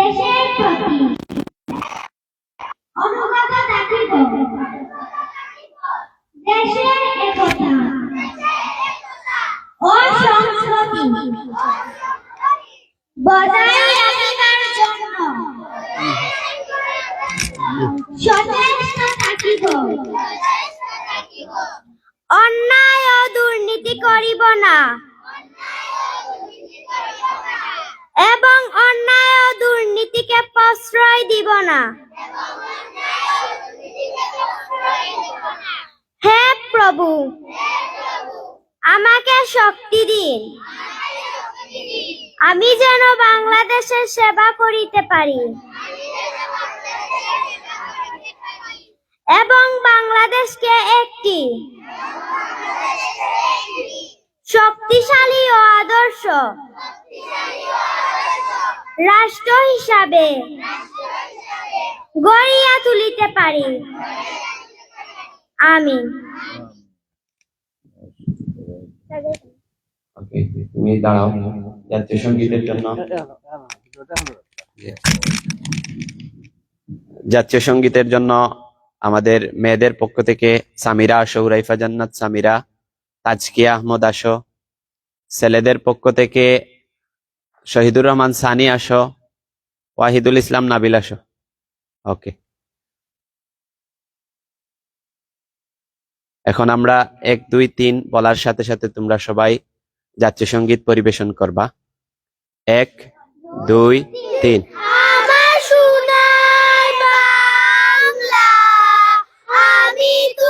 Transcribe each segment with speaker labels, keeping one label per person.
Speaker 1: দেশের প্রতি অনুগত থাকিব দেশের একতা ও সংস্কৃতি বজায় রাখিবার জন্য সচেষ্ট থাকিব। অন্যায় ও দুর্নীতি করিব না। এবং অন্যায় ও দুর্নীতিকে প্রশ্রয় দিব না। হে প্রভু, আমাকে শক্তি দিন। আমি যেন বাংলাদেশের সেবা করিতে পারি। এবং বাংলাদেশকে একটি শক্তিশালী ও আদর্শ রাষ্ট্র হিসাবে গড়িয়া তুলিতে পারি। আমি
Speaker 2: তুমি দাঁড়াও। জাতীয় সঙ্গীতের জন্য। জাতীয় সঙ্গীতের জন্য আমাদের মেয়েদের পক্ষ থেকে সামিরা আসো জান্নাত সামিরা, তাজকিয়া আহমদ আসো। ছেলেদের পক্ষ থেকে শহীদুর রহমান সানি আসো, ওয়াহিদুল ইসলাম নাবিল আসো। ওকে। এখন আমরা এক, দুই, তিন বলার সাথে সাথে তোমরা সবাই জাতীয় সংগীত পরিবেশন করবা। এক, দুই, তিন।
Speaker 1: আমি তোমায়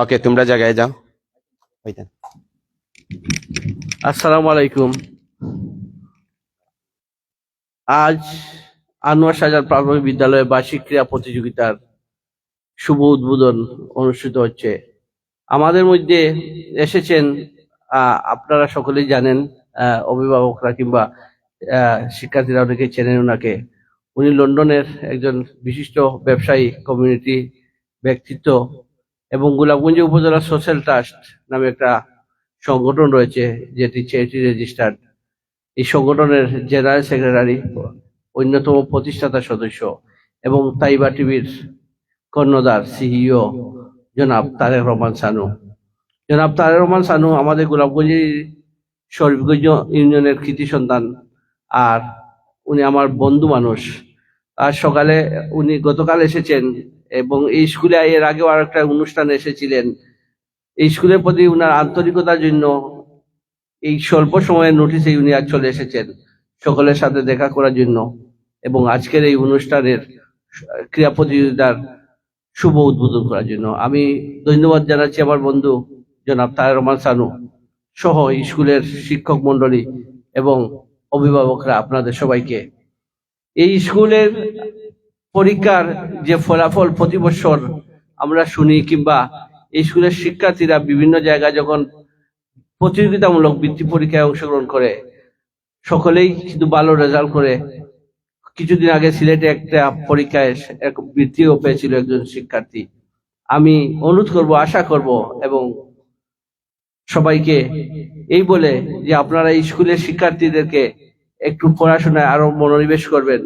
Speaker 2: ওকে তোমরা জায়গায় যাও।
Speaker 3: আসসালামু আলাইকুম। আজ আনোয়ার শাহজাহান প্রাথমিক বিদ্যালয়ে বার্ষিক ক্রীড়া প্রতিযোগিতার শুভ উদ্বোধন অনুষ্ঠিত হচ্ছে। আমাদের মধ্যে এসেছেন আপনারা সকলেই জানেন অভিভাবকরা কিংবা শিক্ষার্থীরা অনেকে চেনেন ওনাকে। উনি লন্ডনের একজন বিশিষ্ট ব্যবসায়ী, কমিউনিটি ব্যক্তিত্ব। এবং গোলাপগঞ্জ উপজেলা সোশ্যাল ট্রাস্ট নামে একটা সংগঠন রয়েছে, যেটি চ্যারিটি রেজিস্টার্ড এই সংগঠনের জেনারেল সেক্রেটারি অন্যতম প্রতিষ্ঠাতা সদস্য এবং তাইবা টিভির কর্ণধার সিইও জনাব তারেক রহমান সানু। জনাব তারেক রহমান সানু আমাদের গোলাপগঞ্জ শরীফগঞ্জ ইউনিয়নের কৃতি সন্তান, আর উনি আমার বন্ধু মানুষ। আর সকালে উনি গতকাল এসেছেন এবং এই স্কুলে এর আগেও আর একটা অনুষ্ঠানে এসেছিলেন। এই স্কুলের প্রতি উনার আন্তরিকতার জন্য এই স্বল্প সময়ের নোটিশে উনি আজ চলে এসেছেন সকলের সাথে দেখা করার জন্য এবং আজকের এই অনুষ্ঠানের ক্রীড়া প্রতিযোগিতার শুভ উদ্বোধন করার জন্য। আমি ধন্যবাদ জানাচ্ছি আমার বন্ধু জনাব তারেক রহমান সানু সহ স্কুলের শিক্ষক মন্ডলী এবং অভিভাবকরা আপনাদের সবাইকে। এই স্কুলের পরীক্ষার যে ফলাফল প্রতি বছর আমরা শুনি কিংবা এই স্কুলের শিক্ষার্থীরা বিভিন্ন জায়গায় যখন প্রতিযোগিতামূলক বৃত্তি পরীক্ষায় অংশগ্রহণ করে, সকলেই কিন্তু ভালো রেজাল্ট করে। কিছুদিন আগে সিলেটে একটা পরীক্ষায় এক বৃত্তিও পেয়েছিল একজন শিক্ষার্থী। আমি অনুরোধ করব, আশা করব এবং সবাইকে এই বলে যে আপনারা স্কুলের শিক্ষার্থীদেরকে একটু পড়াশোনায় আরও মনোনিবেশ করবেন।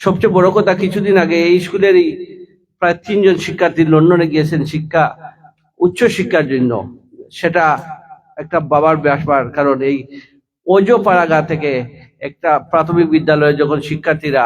Speaker 3: সবচেয়ে বড় কথা, কিছুদিন আগে এই স্কুলেরই প্রায় তিনজন শিক্ষার্থী লন্ডনে গিয়েছেন শিক্ষা উচ্চ শিক্ষার জন্য। সেটা একটা বাবার ব্যাপার, কারণ এই ওজো পাড়াগা থেকে একটা প্রাথমিক বিদ্যালয়ে যখন শিক্ষার্থীরা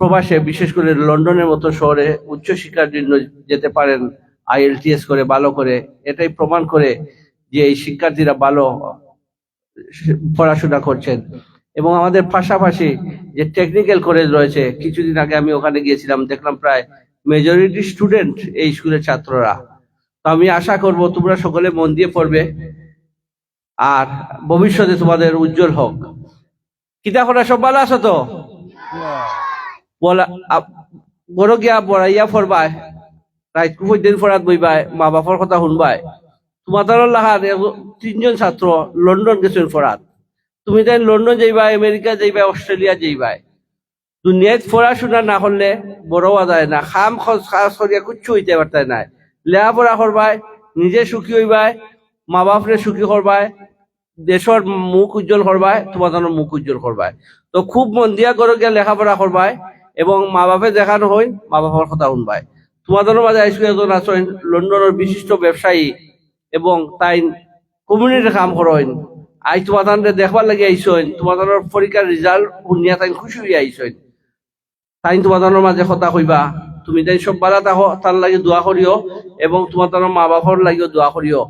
Speaker 3: প্রবাসে, বিশেষ করে লন্ডনের মতো শহরে উচ্চ শিক্ষার জন্য যেতে পারেন, আইএলটিএস করে, ভালো করে, এটাই প্রমাণ করে যে এই শিক্ষার্থীরা ভালো পড়াশোনা করছেন। এবং আমাদের পাশাপাশি যে টেকনিক্যাল কলেজ রয়েছে, কিছুদিন আগে আমি ওখানে গিয়েছিলাম, দেখলাম প্রায় মেজরিটি স্টুডেন্ট এই স্কুলের ছাত্ররা। তো আমি আশা করব তোমরা সকলে মন দিয়ে পড়বে, আর ভবিষ্যতে তোমাদের উজ্জ্বল হোক। কিতা করা সব ভালো আছো তো? বলা বড় গিয়া বড়াইয়া ফরবাই রাইত দিন ফরাত বইবাই মা বাপর কথা শুনবাই তোমাদের লাহার তিনজন ছাত্র লন্ডন গেছেন ফরাত। তুমি তাই লন্ডন যাইবা, আমেরিকা যাইবা, অস্ট্রেলিয়া যাইবা। দুনিয়ায় পড়াশোনা না করলে বড় যায় না। খাম খাস কুচ্ছু হইতে পারতাই নাই। লেখাপড়া করবাই নিজে সুখী হইবাই মা বাপরে সুখী করবাই দেশের মুখ উজ্জ্বল করবাই তোমাদের মুখ উজ্জ্বল করবাই তো খুব মন দিয়া করে গিয়া লেখাপড়া করবাই এবং মা বাপে দেখানো হই মা বাবার কথা শুনবাই। তোমাদের মাঝে আইসু এজন আছেন লন্ডনের বিশিষ্ট ব্যবসায়ী এবং তাই কমিউনিটি কাম করেন আই তোমাদের দেখবার লাগে আইসেন তোমাদের পরীক্ষার রেজাল্ট শুনিয়া তাই খুশি হয়ে আইসেন তাই তোমাদের মাঝে কথা কইবা, তুমি তাই সব বালা তাহ তার লাগে দোয়া করিও এবং তোমাদের মা বাবার লাগিও দোয়া করিও।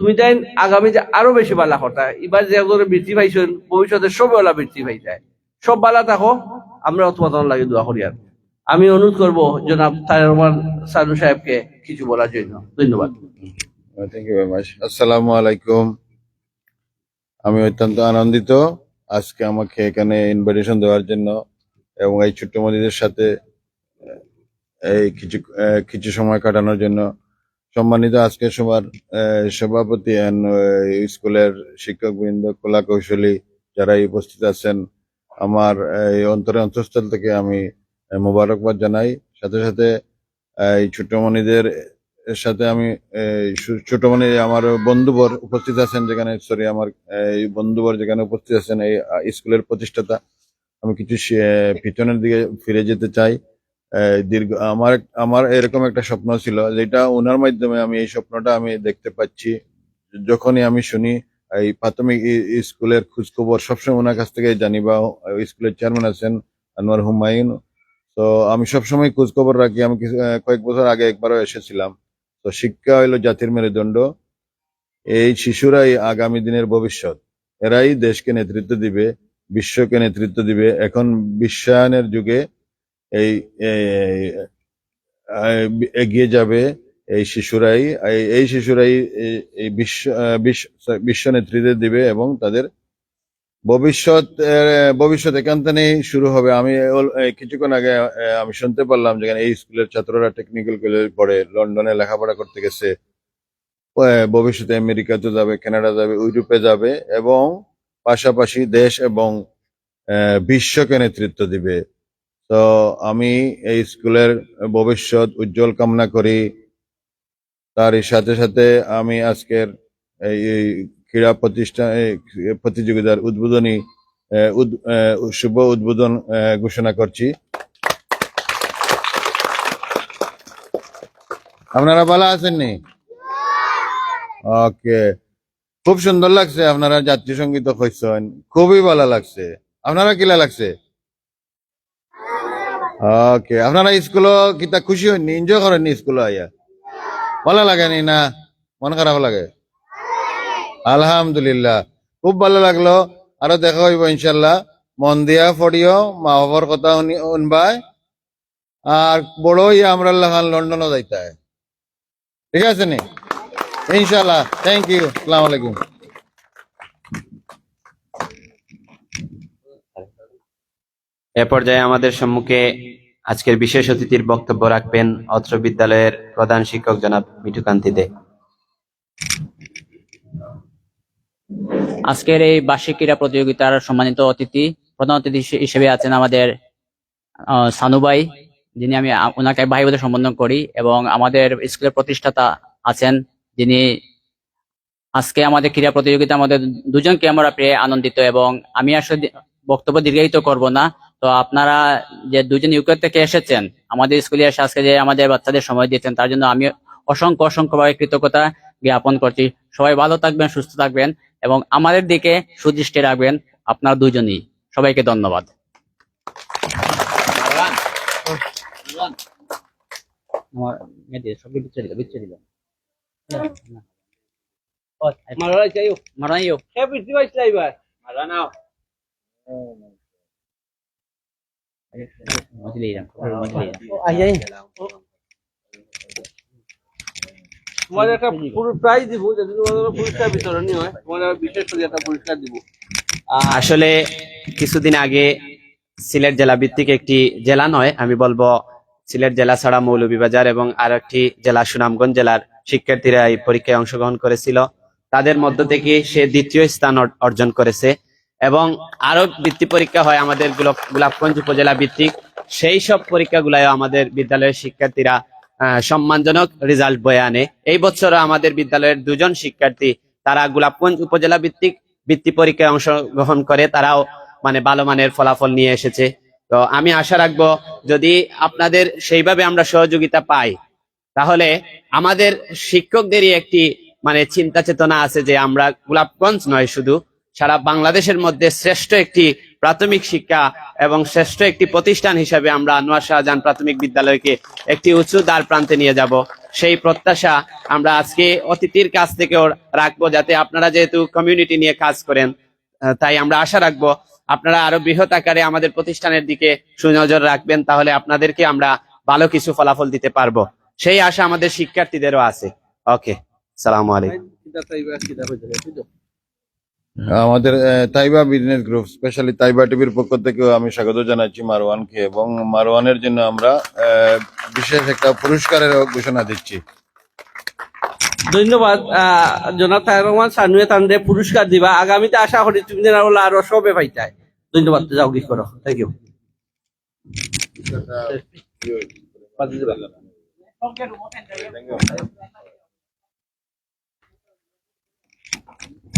Speaker 3: তুমি তাই আগামী যে আরও বেশি বালা কথা এবার যে একজনে বৃত্তি পাইছেন ভবিষ্যতে সব বেলা বৃত্তি পাই যায় সব বালা থাকো আমরা তোমাদের লাগে দোয়া করি আর আমি অনুরোধ করব, জনাব তারেক রহমান সানু সাহেবকে কিছু বলার জন্য। ধন্যবাদ।
Speaker 4: থ্যাংক ইউ ভেরি মাচ আসসালামু আলাইকুম। আমি অত্যন্ত আনন্দিত। আজকে আমাকে এখানে ইনভাইটেশন দেওয়ার জন্য এবং এই ছোট্ট মদিদের সাথে এই কিছু কিছু সময় কাটানোর জন্য সম্মানিত আজকে সবার সভাপতি স্কুলের শিক্ষকবৃন্দ কলা কৌশলী যারা উপস্থিত আছেন, আমার এই অন্তরের অন্তঃস্থল থেকে আমি মোবারকবাদ জানাই। সাথে সাথে এই ছোট্টমণিদের এর সাথে আমি ছোট মানে আমার বন্ধুবর উপস্থিত আছেন যেখানে সরি আমার, এই বন্ধুবর যেখানে উপস্থিত আছেন, এই স্কুলের প্রতিষ্ঠাতা। আমি কিছু পিছনের দিকে ফিরে যেতে চাই। দীর্ঘ, আমার আমার এরকম একটা স্বপ্ন ছিল, যেটা ওনার মাধ্যমে আমি এই স্বপ্নটা আমি দেখতে পাচ্ছি। যখনই আমি শুনি, এই প্রাথমিক স্কুলের খোঁজখবর, সবসময় ওনার কাছ থেকে জানি বা স্কুলের চেয়ারম্যান আছেন আনোয়ার হুমায়ুন। তো আমি সবসময় খোঁজখবর রাখি। আমি কয়েক বছর আগে একবারও এসেছিলাম। তো শিক্ষা হইল জাতির মেরুদণ্ড। এই শিশুরাই আগামী দিনের ভবিষ্যৎ। এরাই দেশকে নেতৃত্ব দিবে, বিশ্বকে নেতৃত্ব দিবে। এখন বিশ্বায়নের যুগে এই এগিয়ে যাবে এই শিশুরাই। এই- শিশুরাই এই- বিশ্ব বিশ্ব নেতৃত্ব দিবে এবং তাদের ভবিষ্যৎ ভবিষ্যৎ এখান থেকেই শুরু হবে। আমি কিছুক্ষণ আগে আমি শুনতে পারলাম যেখানে এই স্কুলের ছাত্ররা টেকনিক্যাল কলেজ পড়ে, লন্ডনে লেখাপড়া করতে গেছে। ভবিষ্যতে আমেরিকাতে যাবে, কানাডা যাবে, ইউরোপে যাবে এবং পাশাপাশি দেশ এবং বিশ্বকে নেতৃত্ব দিবে। তো আমি এই স্কুলের ভবিষ্যৎ উজ্জ্বল কামনা করি। তার সাথে সাথে আমি আজকের এই ক্রীড়া প্রতিষ্ঠান প্রতিযোগিতার উদ্বোধনী শুভ উদ্বোধন ঘোষণা করছি। আপনারা ভালো আছেননি ওকে। খুব সুন্দর লাগছে, আপনারা জাতীয় সংগীত কইছেন খুবই ভালো লাগছে। আপনারা কিলা লাগছে? ওকে, আপনারা স্কুল কিতা খুশি হননি? এনজয় করেননি স্কুল আইয়া ভালো লাগেনি না? মন খারাপ লাগে? আলহামদুলিল্লাহ। খুব ভালো লাগল। আরও দেখা হইব ইনশাল্লাহ মন দিয়া পড়িও, মা বাবার কথা শুনবাই। আর বড় হইয়া আমরা লাগান লন্ডনও যাইতে ঠিক আছে নি? ইনশাল্লাহ থ্যাংক ইউ সালাম আলাইকুম।
Speaker 2: এ পর্যায়ে আমাদের সম্মুখে আজকের বিশেষ অতিথির বক্তব্য রাখবেন অত্র বিদ্যালয়ের প্রধান শিক্ষক জনাব মিঠুকান্তি দে।
Speaker 5: আজকের এই বার্ষিক ক্রীড়া প্রতিযোগিতার সম্মানিত অতিথি, প্রধান অতিথি হিসেবে আছেন আমাদের সানুবাই যিনি আমি ওনাকে ভাই বলে সম্বোধন করি এবং আমাদের স্কুলের প্রতিষ্ঠাতা আছেন যিনি আজকে আমাদের ক্রীড়া প্রতিযোগিতা আমাদের দুজনকে আমরা পেয়ে আনন্দিত এবং আমি আসলে বক্তব্য দীর্ঘায়িত করব না। তো আপনারা যে দুজন ইউকে থেকে এসেছেন, আমাদের স্কুলে এসে আজকে যে আমাদের বাচ্চাদের সময় দিয়েছেন, তার জন্য আমি অসংখ্য, অসংখ্যভাবে কৃতজ্ঞতা জ্ঞাপন করছি। সবাই ভালো থাকবেন, সুস্থ থাকবেন। এবং আমাদের দিকে সুদৃষ্টি রাখবেন আপনারা দুজনই সবাইকে ধন্যবাদ। আমার মজলি মজলি
Speaker 3: তোমাদের একটা পুরো প্রাইজ দিব, যদি তোমাদের পুরস্কার বিতরণী হয় তোমাদের বিশেষ করে একটা পুরস্কার দিব।
Speaker 2: আসলে কিছুদিন আগে সিলেট জেলা ভিত্তিক একটি জেলা নয়, আমি বলব সিলেট জেলা ছাড়া মৌলভীবাজার এবং আর একটি জেলা সুনামগঞ্জ জেলার শিক্ষার্থীরা এই পরীক্ষায় অংশগ্রহণ করেছিল। তাদের মধ্য থেকে সে দ্বিতীয় স্থান অর্জন করেছে এবং আরও বৃত্তি পরীক্ষা হয় আমাদের গোলাপ- গোলাপগঞ্জ উপজেলা ভিত্তিক সেই সব পরীক্ষাগুলায় আমাদের বিদ্যালয়ের শিক্ষার্থীরা সম্মানজনক রেজাল্ট বয়ে আনে এই বছরও আমাদের বিদ্যালয়ের দুজন শিক্ষার্থী, তারা গোলাপগঞ্জ উপজেলা ভিত্তিক বৃত্তি পরীক্ষায় অংশগ্রহণ করে, তারাও মানে ভালো মানের ফলাফল নিয়ে এসেছে। তো আমি আশা রাখব, যদি আপনাদের সেইভাবে আমরা সহযোগিতা পাই, তাহলে আমাদের শিক্ষকদেরই একটি মানে চিন্তা চেতনা আছে যে আমরা গোলাপগঞ্জ নয় শুধু সারা বাংলাদেশের মধ্যে শ্রেষ্ঠ একটি প্রাথমিক শিক্ষা এবং শ্রেষ্ঠ একটি প্রতিষ্ঠান হিসেবে আমরা আনোয়ার শাহজাহান প্রাথমিক বিদ্যালয়কে একটি উঁচু দ্বার প্রান্তে নিয়ে যাব। সেই প্রত্যাশা আমরা আজকে অতিথির কাছ থেকেও রাখব যাতে আপনারা যেহেতু কমিউনিটি নিয়ে কাজ করেন তাই আমরা আশা রাখব আপনারা আরও বৃহৎ আকারে আমাদের প্রতিষ্ঠানের দিকে সুনজর রাখবেন, তাহলে আপনাদেরকে আমরা ভালো কিছু ফলাফল দিতে পারব। সেই আশা আমাদের শিক্ষার্থীদেরও আছে। ওকে, সালাম আলাইকুম
Speaker 3: কিতা তাইবা কিতা হইতে বুঝছ
Speaker 4: আমাদের আহ, তাইবা বিজনেস গ্রুপ স্পেশালি তাইবা টিভির পক্ষ থেকেও আমি স্বাগত জানাচ্ছি মারওয়ানকে এবং মারওয়ানের জন্য আমরা আহ, বিশেষ একটা পুরস্কারের ঘোষণা দিচ্ছি।
Speaker 3: ধন্যবাদ আহ, জনাব তাহের রহমান সানুয়ে তান্ডে পুরস্কার দিবা। আগামীতে আশা করি তুমি যেন আরও সবে পাইতাই। ধন্যবাদ যাও কি করো। Thank you